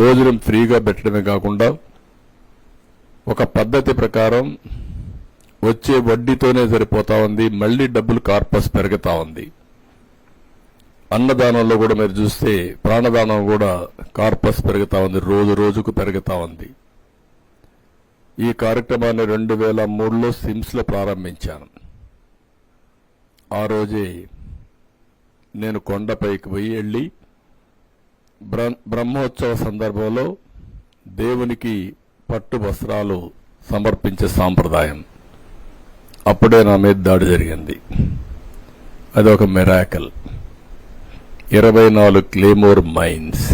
భోజనం ఫ్రీగా పెట్టడమే కాకుండా ఒక పద్ధతి ప్రకారం వచ్చే వడ్డీతోనే సరిపోతా ఉంది మళ్ళీ డబ్బులు కార్పస్ పెరుగుతా ఉంది. అన్నదానంలో కూడా మీరు చూస్తే ప్రాణదానం కూడా కార్పస్ పెరుగుతా ఉంది రోజు రోజుకు పెరుగుతా ఉంది. ఈ కార్యక్రమాన్ని రెండు వేల మూడులో సిమ్స్లో ప్రారంభించాను. ఆ రోజే నేను కొండపైకి పోయి వెళ్ళి బ్రహ్మోత్సవ సందర్భంలో దేవునికి పట్టు వస్త్రాలు సమర్పించే సాంప్రదాయం. అప్పుడే నా మీద దాడి జరిగింది. అది ఒక మెరాకల్. ఇరవై నాలుగు క్లేమోర్ మైన్స్.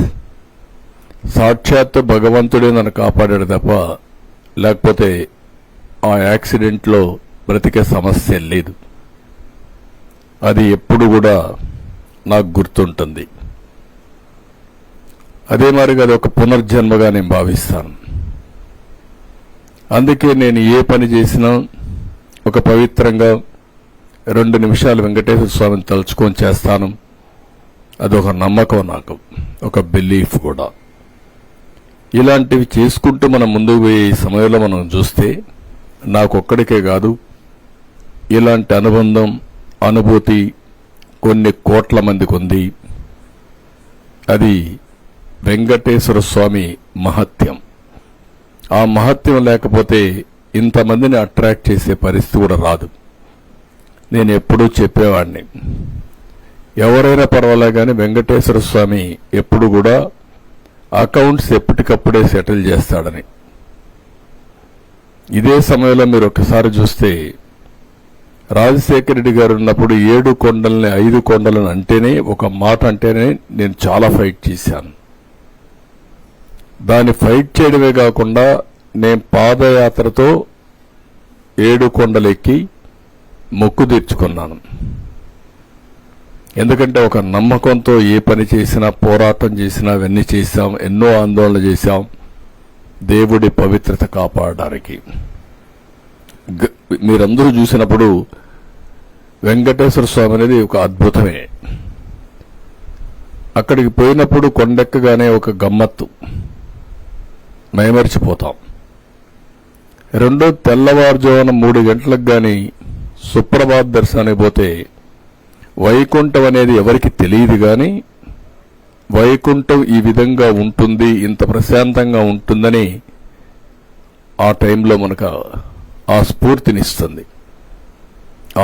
సాక్షాత్తు భగవంతుడే నన్ను కాపాడాడు తప్ప లేకపోతే ఆ యాక్సిడెంట్లో బ్రతికే సమస్య లేదు. అది ఎప్పుడు కూడా నాకు గుర్తుంటుంది. అదే మాదిరిగా అది ఒక పునర్జన్మగా నేను భావిస్తాను. అందుకే నేను ఏ పని చేసినా ఒక పవిత్రంగా రెండు నిమిషాలు వెంకటేశ్వర స్వామిని తలుచుకొని చేస్తాను. అదొక నమ్మకం నాకు ఒక బిలీఫ్ కూడా. ఇలాంటివి చేసుకుంటూ మనం ముందుకు పోయే సమయంలో మనం చూస్తే నాకొక్కడికే కాదు ఇలాంటి అనుబంధం అనుభూతి కొన్ని కోట్ల మందికి ఉంది. అది వెంకటేశ్వర స్వామి మహత్యం. ఆ మహత్యం లేకపోతే ఇంతమందిని అట్రాక్ట్ చేసే పరిస్థితి కూడా రాదు. నేను ఎప్పుడూ చెప్పేవాడిని ఎవరైనా పర్వాలే కానీ వెంకటేశ్వర స్వామి ఎప్పుడు కూడా అకౌంట్స్ ఎప్పటికప్పుడే సెటిల్ చేస్తాడని. ఇదే సమయంలో మీరు ఒకసారి చూస్తే రాజశేఖర రెడ్డి గారు ఉన్నప్పుడు ఏడు కొండల్ని ఐదు కొండలను అంటేనే ఒక మాట అంటేనే నేను చాలా ఫైట్ చేశాను. దాన్ని ఫైట్ చేయడమే కాకుండా నేను పాదయాత్రతో ఏడు కొండలెక్కి మొక్కు తీర్చుకున్నాను. ఎందుకంటే ఒక నమ్మకంతో ఏ పని చేసినా పోరాటం చేసినా అవన్నీ చేశాం ఎన్నో ఆందోళన చేశాం దేవుడి పవిత్రత కాపాడడానికి. మీరందరూ చూసినప్పుడు వెంకటేశ్వర స్వామి అనేది ఒక అద్భుతమే. అక్కడికి పోయినప్పుడు కొండెక్కగానే ఒక గమ్మత్తు. మైమరిచిపోతాం. రెండో తెల్లవారుజామున మూడు గంటలకు కానీ సుప్రభాత్ దర్శనానికి పోతే వైకుంఠం అనేది ఎవరికి తెలియదు కానీ వైకుంఠం ఈ విధంగా ఉంటుంది ఇంత ప్రశాంతంగా ఉంటుందని ఆ టైంలో మనకు ఆ స్ఫూర్తినిస్తుంది.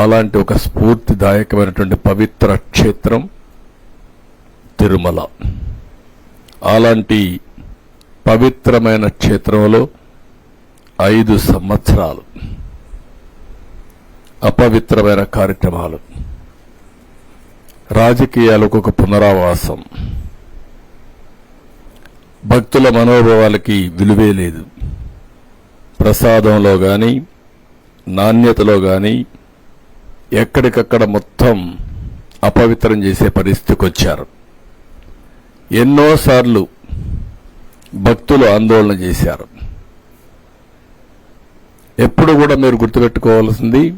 అలాంటి ఒక స్ఫూర్తిదాయకమైనటువంటి పవిత్ర క్షేత్రం తిరుమల. అలాంటి పవిత్రమైన క్షేత్రంలో ఐదు సంవత్సరాలు. అపవిత్రమైన కార్యక్రమాలు. రాజకీయాలకు ఒక పునరావాసం. భక్తుల మనోభావాలకి విలువే లేదు. ప్రసాదంలో కానీ నాణ్యతలో కానీ ఎక్కడికక్కడ మొత్తం అపవిత్రం చేసే పరిస్థితికి వచ్చారు. ఎన్నోసార్లు భక్తులు ఆందోళన చేశారు. ఎప్పుడు కూడా మీరు గుర్తుపెట్టుకోవాల్సింది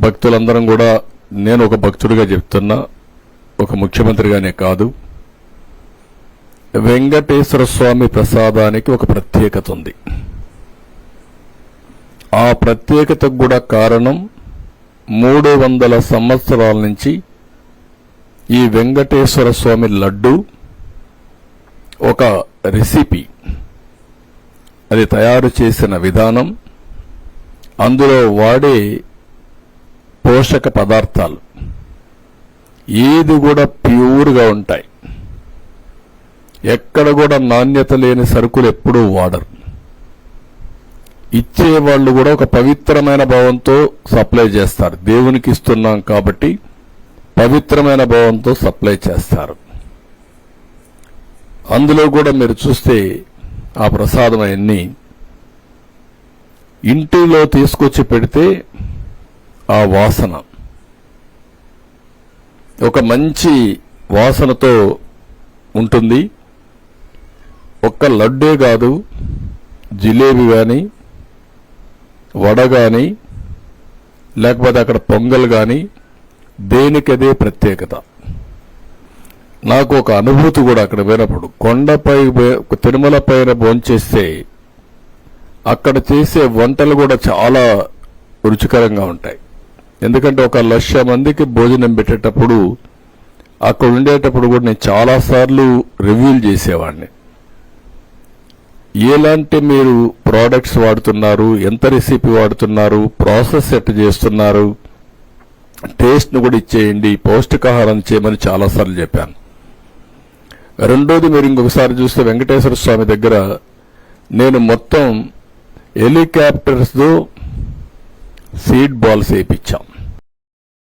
భక్తులందరం కూడా నేను ఒక భక్తుడిగా చెప్తున్నా ఒక ముఖ్యమంత్రిగానే కాదు. వెంకటేశ్వర స్వామి ప్రసాదానికి ఒక ప్రత్యేకత ఉంది. ఆ ప్రత్యేకతకు కూడా కారణం మూడు వందల సంవత్సరాల నుంచి ఈ వెంకటేశ్వర స్వామి లడ్డు ఒక రెసిపీ అది తయారు చేసిన విధానం. అందులో వాడే పోషక పదార్థాలు. ఏది కూడా ప్యూర్గా ఉంటాయి. ఎక్కడ కూడా నాణ్యత లేని సరుకులు ఎప్పుడూ వాడరు. ఇచ్చేవాళ్ళు కూడా ఒక పవిత్రమైన భావంతో సప్లై చేస్తారు. దేవునికి ఇస్తున్నాం కాబట్టి పవిత్రమైన భావంతో సప్లై చేస్తారు. అందులో కూడా మీరు చూస్తే ఆ ప్రసాదం అవన్నీ ఇంటిలో తీసుకొచ్చి పెడితే ఆ వాసన. ఒక మంచి వాసనతో ఉంటుంది. ఒక్క లడ్డే కాదు జిలేబీ కానీ వడ కానీ లేకపోతే అక్కడ పొంగల్ కానీ దేనికదే ప్రత్యేకత. నాకు ఒక అనుభూతి కూడా అక్కడ పోయినప్పుడు కొండపై తిరుమల పైన భోంచేస్తే అక్కడ చేసే వంటలు కూడా చాలా రుచికరంగా ఉంటాయి. ఎందుకంటే ఒక లక్ష మందికి భోజనం పెట్టేటప్పుడు అక్కడ ఉండేటప్పుడు కూడా నేను చాలా సార్లు రివ్యూలు చేసేవాడిని. ఎలాంటి మీరు ప్రోడక్ట్స్ వాడుతున్నారు ఎంత రెసిపీ వాడుతున్నారు ప్రాసెస్ ఎట్ చేస్తున్నారు టేస్ట్ను కూడా ఇచ్చేయండి పౌష్టికాహారం చేయమని చాలాసార్లు చెప్పాను. రెండోది మీరు ఇంకొకసారి చూస్తే వెంకటేశ్వర స్వామి దగ్గర నేను మొత్తం హెలికాప్టర్స్తో సీడ్ బాల్స్ వేయించాం.